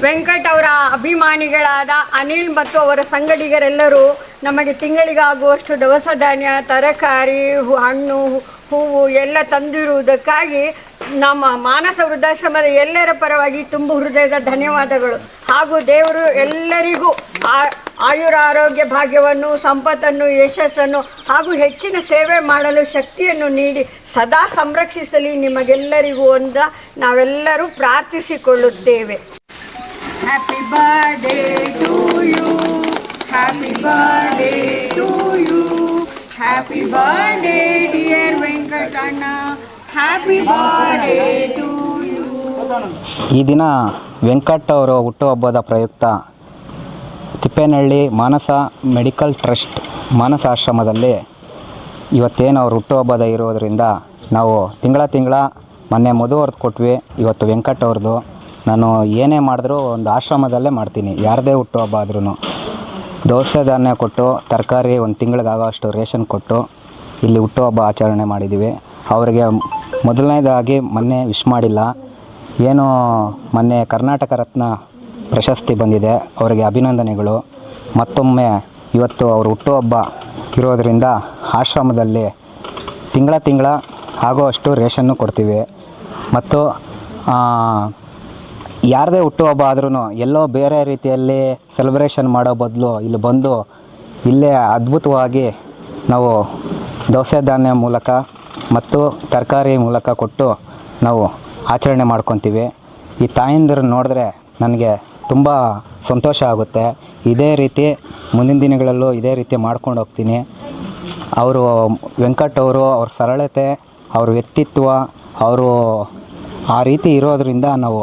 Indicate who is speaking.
Speaker 1: ವೆಂಕಟ್ ಅವರ ಅಭಿಮಾನಿಗಳಾದ ಅನಿಲ್ ಮತ್ತು ಅವರ ಸಂಗಡಿಗರೆಲ್ಲರೂ ನಮಗೆ ತಿಂಗಳಿಗಾಗುವಷ್ಟು ದವಸ ಧಾನ್ಯ, ತರಕಾರಿ ಹಣ್ಣು, ಹೂವು ಎಲ್ಲ ತಂದಿರುವುದಕ್ಕಾಗಿ ನಮ್ಮ ಮಾನಸ ವೃದ್ಧಾಶ್ರಮದ ಎಲ್ಲರ ಪರವಾಗಿ ತುಂಬು ಹೃದಯದ ಧನ್ಯವಾದಗಳು. ಹಾಗೂ ದೇವರು ಎಲ್ಲರಿಗೂ ಆ- ಆಯುರ ಆರೋಗ್ಯ ಭಾಗ್ಯವನ್ನು, ಸಂಪತ್ತನ್ನು, ಯಶಸ್ಸನ್ನು ಹಾಗೂ ಹೆಚ್ಚಿನ ಸೇವೆ ಮಾಡಲು ಶಕ್ತಿಯನ್ನು ನೀಡಿ ಸದಾ ಸಂರಕ್ಷಿಸಲಿ. ನಿಮಗೆಲ್ಲರಿಗೂ ಅಂತ ನಾವೆಲ್ಲರೂ ಪ್ರಾರ್ಥಿಸಿಕೊಳ್ಳುತ್ತೇವೆ. Happy birthday to you. Happy birthday to you. Happy birthday, dear Venkatana. Happy birthday to you.
Speaker 2: ಈ ದಿನ ವೆಂಕಟ್ ಅವರು ಹುಟ್ಟುಹಬ್ಬದ ಪ್ರಯುಕ್ತ ತಿಪ್ಪೇನಹಳ್ಳಿ ಮಾನಸ ಮೆಡಿಕಲ್ ಟ್ರಸ್ಟ್ ಮಾನಸ ಆಶ್ರಮದಲ್ಲಿ ಇವತ್ತೇನು ಅವ್ರು ಹುಟ್ಟುಹಬ್ಬದ ಇರೋದರಿಂದ ನಾವು ತಿಂಗಳ ತಿಂಗಳ ಮೊನ್ನೆ ಮದುವೆ ಕೊಟ್ವಿ ಇವತ್ತು ವೆಂಕಟ್ ಅವ್ರದ್ದು ನಾನು ಏನೇ ಮಾಡಿದ್ರೂ ಒಂದು ಆಶ್ರಮದಲ್ಲೇ ಮಾಡ್ತೀನಿ. ಯಾರದೇ ಹುಟ್ಟುಹಬ್ಬ ಆದ್ರೂ ದೋಸೆ, ಧಾನ್ಯ ಕೊಟ್ಟು, ತರಕಾರಿ ಒಂದು ತಿಂಗಳಿಗಾಗೋಷ್ಟು ರೇಷನ್ ಕೊಟ್ಟು ಇಲ್ಲಿ ಹುಟ್ಟುಹಬ್ಬ ಆಚರಣೆ ಮಾಡಿದ್ದೀವಿ ಅವರಿಗೆ ಮೊದಲನೇದಾಗಿ ಮೊನ್ನೆ ವಿಶ್ ಮಾಡಿಲ್ಲ. ಏನು ಮೊನ್ನೆ ಕರ್ನಾಟಕ ರತ್ನ ಪ್ರಶಸ್ತಿ ಬಂದಿದೆ. ಅವರಿಗೆ ಅಭಿನಂದನೆಗಳು. ಮತ್ತೊಮ್ಮೆ ಇವತ್ತು ಅವರು ಹುಟ್ಟುಹಬ್ಬ ಇರೋದರಿಂದ ಆಶ್ರಮದಲ್ಲಿ ತಿಂಗಳ ತಿಂಗಳ ಆಗೋವಷ್ಟು ರೇಷನ್ನು ಕೊಡ್ತೀವಿ. ಮತ್ತು ಯಾರದೇ ಹುಟ್ಟುಹಬ್ಬ ಆದ್ರೂ ಎಲ್ಲೋ ಬೇರೆ ರೀತಿಯಲ್ಲಿ ಸೆಲೆಬ್ರೇಷನ್ ಮಾಡೋ ಬದಲು ಇಲ್ಲಿ ಬಂದು ಇಲ್ಲೇ ಅದ್ಭುತವಾಗಿ ನಾವು ದೋಸೆ ಧಾನ್ಯ ಮೂಲಕ ಮತ್ತು ತರಕಾರಿ ಮೂಲಕ ಕೊಟ್ಟು ನಾವು ಆಚರಣೆ ಮಾಡ್ಕೊತೀವಿ. ಈ ತಾಯಂದಿರು ನೋಡಿದ್ರೆ ನನಗೆ ತುಂಬ ಸಂತೋಷ ಆಗುತ್ತೆ. ಇದೇ ರೀತಿ ಮುಂದಿನ ದಿನಗಳಲ್ಲೂ ಇದೇ ರೀತಿ ಮಾಡ್ಕೊಂಡು ಹೋಗ್ತೀನಿ. ಅವರು ವೆಂಕಟ್ ಅವರು ಅವ್ರ ಸರಳತೆ, ಅವ್ರ ವ್ಯಕ್ತಿತ್ವ, ಅವರು ಆ ರೀತಿ ಇರೋದರಿಂದ ನಾವು